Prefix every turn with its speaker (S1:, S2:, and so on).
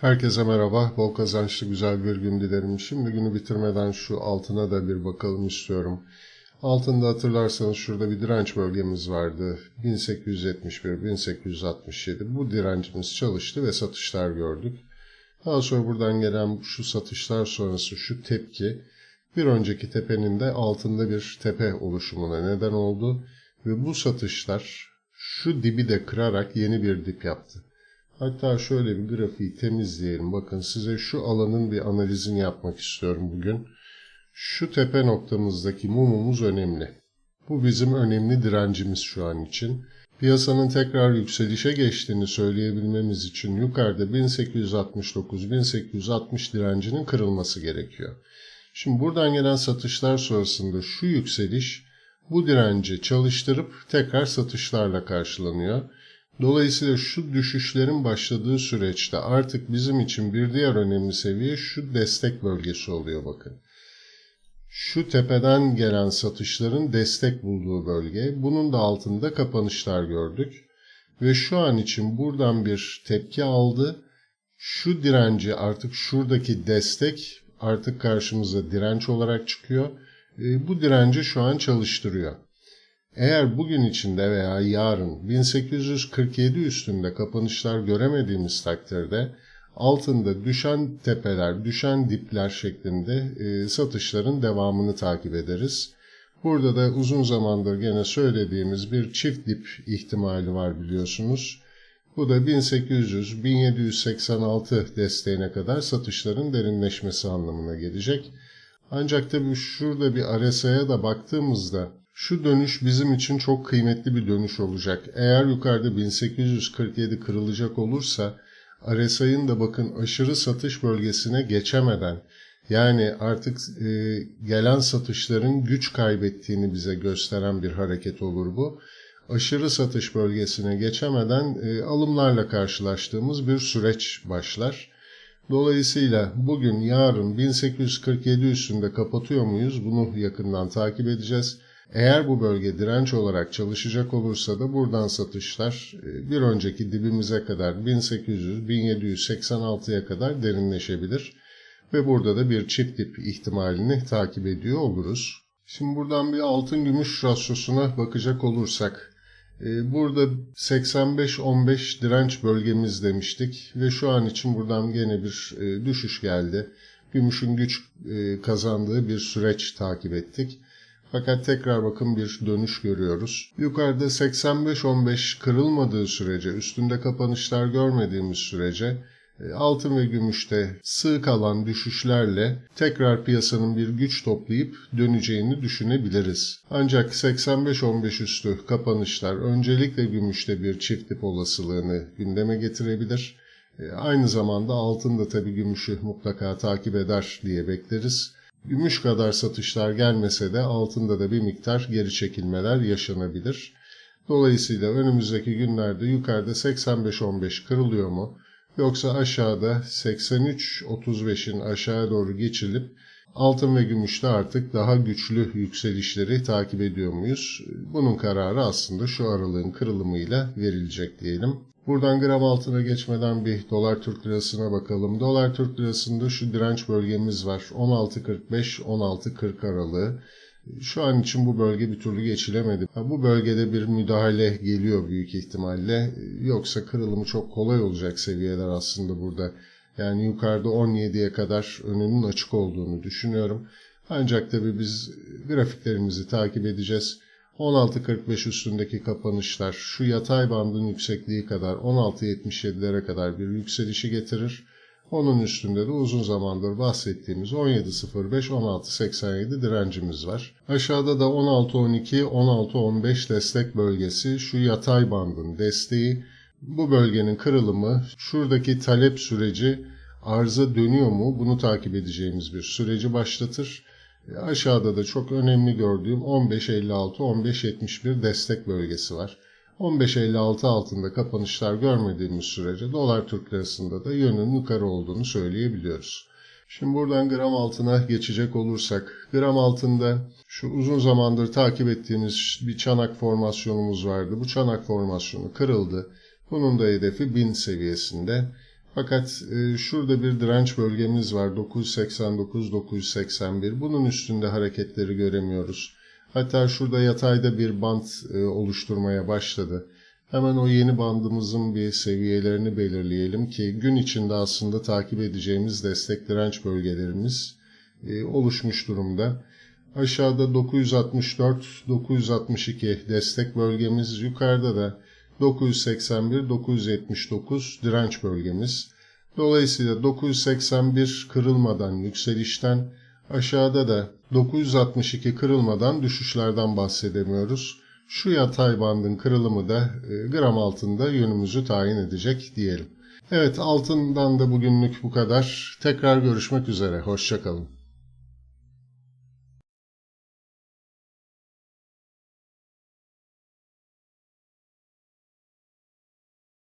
S1: Herkese merhaba, bol kazançlı güzel bir gün dilerim. Şimdi günü bitirmeden şu altına da bir bakalım istiyorum. Altında hatırlarsanız şurada bir direnç bölgemiz vardı. 1871-1867. Bu direncimiz çalıştı ve satışlar gördük. Daha sonra buradan gelen şu satışlar sonrası şu tepki bir önceki tepenin de altında bir tepe oluşumuna neden oldu. Ve bu satışlar şu dibi de kırarak yeni bir dip yaptı. Hatta şöyle bir grafiği temizleyelim. Bakın size şu alanın bir analizini yapmak istiyorum bugün. Şu tepe noktamızdaki mumumuz önemli. Bu bizim önemli direncimiz şu an için. Piyasanın tekrar yükselişe geçtiğini söyleyebilmemiz için yukarıda 1869-1860 direncinin kırılması gerekiyor. Şimdi buradan gelen satışlar sonrasında şu yükseliş bu direnci çalıştırıp tekrar satışlarla karşılanıyor. Dolayısıyla şu düşüşlerin başladığı süreçte artık bizim için bir diğer önemli seviye şu destek bölgesi oluyor bakın. Şu tepeden gelen satışların destek bulduğu bölge. Bunun da altında kapanışlar gördük. Ve şu an için buradan bir tepki aldı. Şu direnci artık şuradaki destek artık karşımıza direnç olarak çıkıyor. E, bu direnci şu an çalıştırıyor. Eğer bugün içinde veya yarın 1847 üstünde kapanışlar göremediğimiz takdirde altında düşen tepeler, düşen dipler şeklinde e, satışların devamını takip ederiz. Burada da uzun zamandır gene söylediğimiz bir çift dip ihtimali var biliyorsunuz. Bu da 1800-1786 desteğine kadar satışların derinleşmesi anlamına gelecek. Ancak tabii şurada bir RSI'ye da baktığımızda şu dönüş bizim için çok kıymetli bir dönüş olacak. Eğer yukarıda 1847 kırılacak olursa RSI'nin da bakın aşırı satış bölgesine geçemeden yani artık e, gelen satışların güç kaybettiğini bize gösteren bir hareket olur bu. Aşırı satış bölgesine geçemeden e, alımlarla karşılaştığımız bir süreç başlar. Dolayısıyla bugün yarın 1847 üstünde kapatıyor muyuz? Bunu yakından takip edeceğiz. Eğer bu bölge direnç olarak çalışacak olursa da buradan satışlar e, bir önceki dibimize kadar 1800-1786'ya kadar derinleşebilir. Ve burada da bir çift dip ihtimalini takip ediyor oluruz. Şimdi buradan bir altın gümüş rasyosuna bakacak olursak e, Burada 85-15 direnç bölgemiz demiştik ve şu an için buradan gene bir e, düşüş geldi. Gümüşün güç kazandığı bir süreç takip ettik. Fakat tekrar bakın bir dönüş görüyoruz. Yukarıda 85-15 kırılmadığı sürece, üstünde kapanışlar görmediğimiz sürece e, altın ve gümüşte sığ kalan düşüşlerle tekrar piyasanın bir güç toplayıp döneceğini düşünebiliriz. Ancak 85-15 üstü kapanışlar öncelikle gümüşte bir çift dip olasılığını gündeme getirebilir. E, aynı zamanda altın da tabii gümüşü mutlaka takip eder diye bekleriz. Gümüş kadar satışlar gelmese de altında da bir miktar geri çekilmeler yaşanabilir. Dolayısıyla önümüzdeki günlerde yukarıda 85-15 kırılıyor mu? Yoksa aşağıda 83-35'in aşağı doğru geçilip altın ve gümüşte artık daha güçlü yükselişleri takip ediyor muyuz? Bunun kararı aslında şu aralığın kırılımıyla verilecek diyelim. Buradan gram altına geçmeden bir dolar Türk lirasına bakalım. Dolar Türk lirasında şu direnç bölgemiz var. 16.45-16.40 aralığı. Şu an için bu bölge bir türlü geçilemedi. Bu bölgede bir müdahale geliyor büyük ihtimalle. Yoksa kırılımı çok kolay olacak seviyeler aslında burada. Yani yukarıda 17'ye kadar önünün açık olduğunu düşünüyorum. Ancak tabii biz grafiklerimizi takip edeceğiz. 16.45 üstündeki kapanışlar şu yatay bandın yüksekliği kadar 16.77'lere kadar bir yükselişi getirir. Onun üstünde de uzun zamandır bahsettiğimiz 17.05-16.87 direncimiz var. Aşağıda da 16.12-16.15 destek bölgesi şu yatay bandın desteği. Bu bölgenin kırılımı şuradaki talep süreci arıza dönüyor mu bunu takip edeceğimiz bir süreci başlatır. Aşağıda da çok önemli gördüğüm 15.56-15.71 destek bölgesi var. 15.56 altında kapanışlar görmediğimiz sürece dolar Türk lirasında da yönün yukarı olduğunu söyleyebiliyoruz. Şimdi buradan gram altına geçecek olursak, gram altında şu uzun zamandır takip ettiğimiz bir çanak formasyonumuz vardı. Bu çanak formasyonu kırıldı. Bunun da hedefi 1000 seviyesinde. Fakat e, şurada bir direnç bölgemiz var 989-981. Bunun üstünde hareketleri göremiyoruz. Hatta şurada yatayda bir bant e, oluşturmaya başladı. Hemen o yeni bandımızın bir seviyelerini belirleyelim ki gün içinde aslında takip edeceğimiz destek direnç bölgelerimiz e, oluşmuş durumda. Aşağıda 964-962 destek bölgemiz, yukarıda da 981-979 direnç bölgemiz. Dolayısıyla 981 kırılmadan yükselişten, aşağıda da 962 kırılmadan düşüşlerden bahsedemiyoruz. Şu yatay bandın kırılımı da e, gram altında yönümüzü tayin edecek diyelim. Evet altından da bugünlük bu kadar. Tekrar görüşmek üzere. Hoşçakalın.